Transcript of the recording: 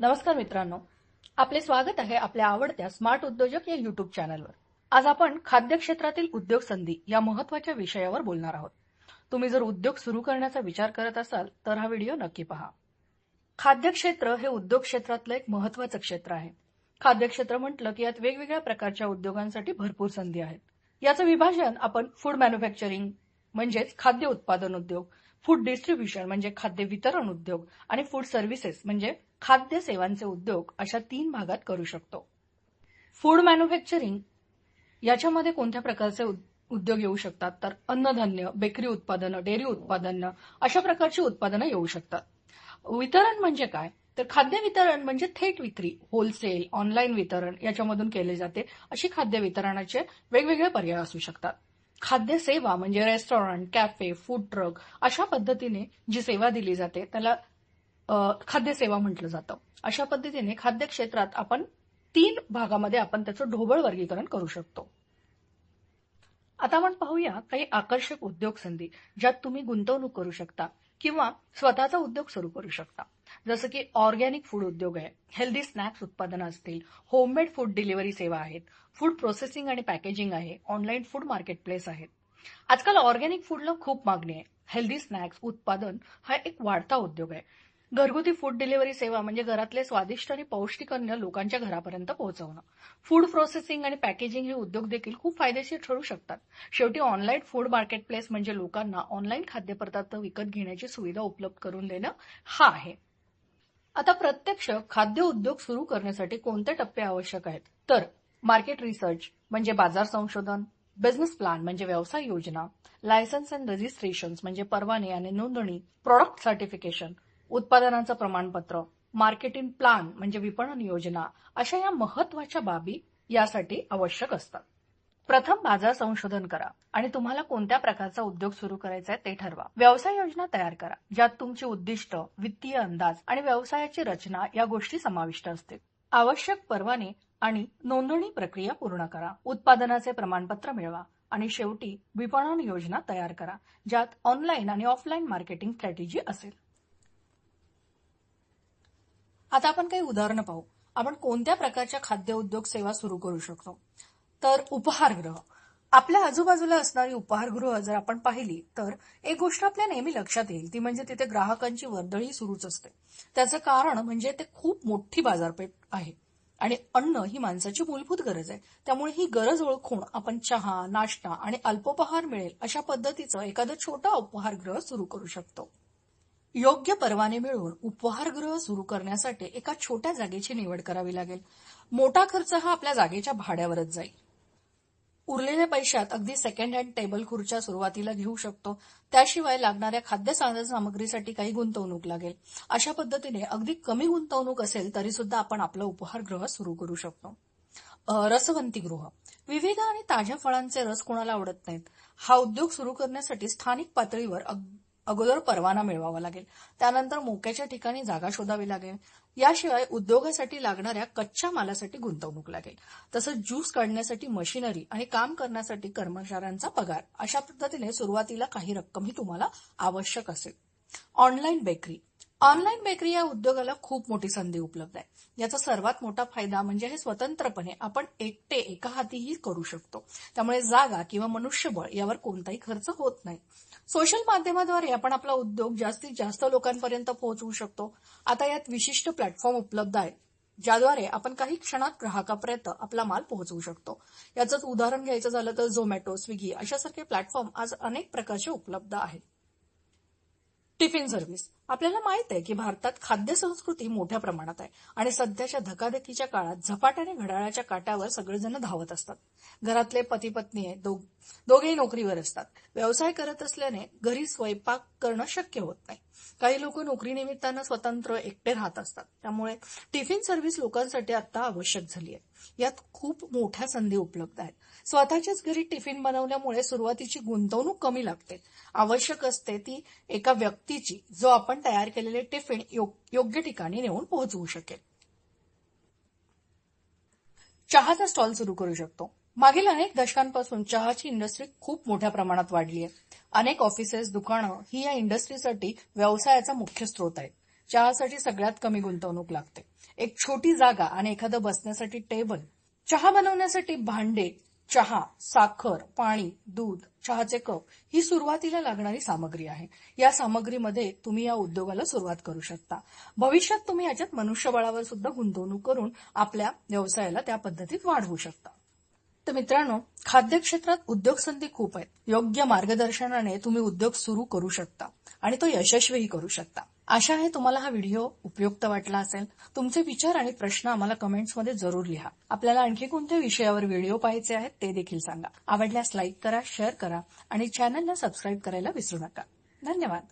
नमस्कार मित्रांनो. आपले स्वागत आहे आपल्या आवडत्या स्मार्ट उद्योजक या युट्यूब चॅनलवर आज आपण खाद्य क्षेत्रातील उद्योग संधी या महत्त्वाच्या विषयावर बोलणार आहोत. तुम्ही जर उद्योग सुरू करण्याचा विचार करत असाल तर हा व्हिडिओ नक्की पहा. खाद्य क्षेत्र हे उद्योग क्षेत्रातलं एक महत्वाचं क्षेत्र आहे. खाद्य क्षेत्र म्हटलं की यात वेगवेगळ्या प्रकारच्या उद्योगांसाठी भरपूर संधी आहेत. याचं विभाजन आपण फूड मॅन्युफॅक्चरिंग म्हणजेच खाद्य उत्पादन उद्योग फूड डिस्ट्रीब्युशन म्हणजे खाद्य वितरण उद्योग आणि फूड सर्व्हिसेस म्हणजे खाद्य सेवांचे उद्योग अशा तीन भागात करू शकतो. फूड मॅन्युफॅक्चरिंग याच्यामध्ये कोणत्या प्रकारचे उद्योग येऊ शकतात? तर अन्नधान्य बेकरी उत्पादनं डेअरी उत्पादनं अशा प्रकारची उत्पादनं येऊ शकतात. वितरण म्हणजे काय? तर खाद्य वितरण म्हणजे थेट विक्री होलसेल ऑनलाईन वितरण याच्यामधून केले जाते. अशी खाद्य वितरणाचे वेगवेगळे पर्याय असू शकतात. खाद्य सेवा म्हणजे रेस्टॉरंट कॅफे फूड ट्रक अशा पद्धतीने जी सेवा दिली जाते त्याला खाद्य सेवा म्हटलं जातं. अशा पद्धतीने खाद्य क्षेत्रात आपण तीन भागामध्ये आपण त्याचं ढोबळ वर्गीकरण करू शकतो. आता आपण पाहूया काही आकर्षक उद्योग संधी ज्यात तुम्ही गुंतवणूक करू शकता. किंवा स्वतःचा उद्योग सुरू करू शकता. जसं की ऑर्गॅनिक फूड उद्योग आहे हेल्दी स्नॅक्स उत्पादनं असतील होममेड फूड डिलिव्हरी सेवा आहेत फूड प्रोसेसिंग आणि पॅकेजिंग आहे ऑनलाईन फूड मार्केट प्लेस आहेत. आजकाल ऑर्गॅनिक फूडला खूप मागणी आहे. हेल्दी स्नॅक्स उत्पादन हा एक वाढता उद्योग आहे. घरगुती फूड डिलिव्हरी सेवा म्हणजे घरातले स्वादिष्ट आणि पौष्टिक अन्न लोकांच्या घरापर्यंत पोहोचवणं. फूड प्रोसेसिंग आणि पॅकेजिंग हे उद्योग देखील खूप फायदेशीर ठरू शकतात. शेवटी ऑनलाईन फूड मार्केट प्लेस म्हणजे लोकांना ऑनलाईन खाद्यपदार्थ विकत घेण्याची सुविधा उपलब्ध करून देणं हा आहे. आता प्रत्यक्ष खाद्य उद्योग सुरू करण्यासाठी कोणते टप्पे आवश्यक आहेत? तर मार्केट रिसर्च म्हणजे बाजार संशोधन बिझनेस प्लॅन म्हणजे व्यवसाय योजना लायसन्स अँड रजिस्ट्रेशन म्हणजे परवाने आणि नोंदणी प्रॉडक्ट सर्टिफिकेशन उत्पादनाचं प्रमाणपत्र मार्केटिंग प्लान म्हणजे विपणन योजना अशा या महत्त्वाच्या बाबी यासाठी आवश्यक असतात. प्रथम बाजार संशोधन करा आणि तुम्हाला कोणत्या प्रकारचा उद्योग सुरू करायचा आहे ते ठरवा. व्यवसाय योजना तयार करा ज्यात तुमची उद्दिष्ट वित्तीय अंदाज आणि व्यवसायाची रचना या गोष्टी समाविष्ट असतील. आवश्यक परवाने आणि नोंदणी प्रक्रिया पूर्ण करा उत्पादनाचे प्रमाणपत्र मिळवा आणि शेवटी विपणन योजना तयार करा ज्यात ऑनलाईन आणि ऑफलाईन मार्केटिंग स्ट्रॅटेजी असेल. आता आपण काही उदाहरणं पाहू. आपण कोणत्या प्रकारच्या खाद्य उद्योग सेवा सुरू करू शकतो? तर उपहारगृह. आपल्या आजूबाजूला असणारी उपहारगृह जर आपण पाहिली तर एक गोष्ट आपल्या नेहमी लक्षात येईल. ती म्हणजे तिथे ग्राहकांची वर्दळी सुरूच असते. त्याचं कारण म्हणजे ते खूप मोठी बाजारपेठ आहे. आणि अन्न ही माणसाची मूलभूत गरज आहे. त्यामुळे ही गरज ओळखून आपण चहा नाश्ता आणि अल्पोपहार मिळेल अशा पद्धतीचं एखादं छोटं उपहारगृह सुरू करू शकतो. योग्य परवाने मिळवून उपहारगृह सुरू करण्यासाठी एका छोट्या जागेची निवड करावी लागेल. मोठा खर्च हा आपल्या जागेच्या भाड्यावरच जाईल. उरलेल्या पैशात अगदी सेकंड हँड टेबल खुर्च्या सुरुवातीला घेऊ शकतो. त्याशिवाय लागणाऱ्या खाद्य साधन सामग्रीसाठी काही गुंतवणूक लागेल. अशा पद्धतीने अगदी कमी गुंतवणूक असेल तरी सुद्धा आपण आपलं उपहारगृह सुरू करू शकतो. रसवंती गृह. विविध आणि ताज्या फळांचे रस कोणाला आवडत नाहीत? हा उद्योग सुरू करण्यासाठी स्थानिक पातळीवर अगोदर परवाना मिळवावा लागेल. त्यानंतर मोक्याच्या ठिकाणी जागा शोधावी लागेल. याशिवाय उद्योगासाठी लागणाऱ्या कच्च्या मालासाठी गुंतवणूक लागेल. तसंच ज्यूस काढण्यासाठी मशिनरी आणि काम करण्यासाठी कर्मचाऱ्यांचा पगार. अशा पद्धतीने सुरुवातीला काही रक्कम ही तुम्हाला आवश्यक असेल. Online bakery. ऑनलाईन बेकरी या उद्योगाला खूप मोठी संधी उपलब्ध आहे. याचा सर्वात मोठा फायदा म्हणजे हे स्वतंत्रपणे आपण एकटे एका हातीही करू शकतो. त्यामुळे जागा किंवा मनुष्यबळ यावर कोणताही खर्च होत नाही. सोशल माध्यमाद्वारे आपण आपला उद्योग जास्तीत जास्त लोकांपर्यंत पोहोचवू शकतो. आता यात विशिष्ट प्लॅटफॉर्म उपलब्ध आहेत ज्याद्वारे आपण काही क्षणात ग्राहकापर्यंत आपला माल पोहोचवू शकतो. याचंच उदाहरण घ्यायचं झालं तर झोमॅटो स्विगी अशासारखे प्लॅटफॉर्म आज अनेक प्रकारचे उपलब्ध आहेत. Tiffin service. आपल्याला माहीत आहे की भारतात खाद्य संस्कृती मोठ्या प्रमाणात आहे आणि सध्याच्या धकाधकीच्या काळात झपाट्याने घड्याळाच्या काट्यावर सगळेजण धावत असतात. घरातले पती पत्नी दोघेही नोकरीवर असतात. व्यवसाय करत असल्याने घरी स्वयंपाक करणं शक्य होत नाही. काही लोक नोकरीनिमित्तानं स्वतंत्र एकटे राहत असतात. त्यामुळे टिफिन सर्व्हिस लोकांसाठी आता आवश्यक झाली आहे. यात खूप मोठ्या संधी उपलब्ध आहेत. स्वतःच्याच घरी टिफिन बनवल्यामुळे सुरुवातीची गुंतवणूक कमी लागते. आवश्यक असते ती एका व्यक्तीची जो आपण तयार केलेले टिफिन योग्य ठिकाणी नेऊन पोहोचवू शकेल. चहाचा स्टॉल सुरू करू शकतो. मागील अनेक दशकांपासून चहाची इंडस्ट्री खूप मोठ्या प्रमाणात वाढली आहे. अनेक ऑफिसेस दुकानं ही या इंडस्ट्रीसाठी व्यवसायाचा मुख्य स्रोत आहे चहासाठी सगळ्यात कमी गुंतवणूक लागते. एक छोटी जागा आणि एखादं बसण्यासाठी टेबल चहा बनवण्यासाठी भांडे चहा साखर पाणी दूध चहाचे कप ही सुरुवातीला लागणारी सामग्री आहे. या सामग्रीमध्ये तुम्ही या उद्योगाला सुरुवात करू शकता. भविष्यात तुम्ही याच्यात मनुष्यबळावर सुद्धा गुंतवणूक करून आपल्या व्यवसायाला त्या पद्धतीत वाढवू शकता. तर मित्रांनो खाद्य क्षेत्रात उद्योग संधी खूप आहेत. योग्य मार्गदर्शनाने तुम्ही उद्योग सुरू करू शकता आणि तो यशस्वीही करू शकता. आशा आहे तुम्हाला हा व्हिडिओ उपयुक्त वाटला असेल. तुमचे विचार आणि प्रश्न आम्हाला कमेंट्समध्ये जरूर लिहा. आपल्याला आणखी कोणत्या विषयावर व्हिडिओ पाहायचे आहेत ते देखील सांगा. आवडल्यास लाईक करा शेअर करा आणि चॅनलला सबस्क्राईब करायला विसरू नका. धन्यवाद.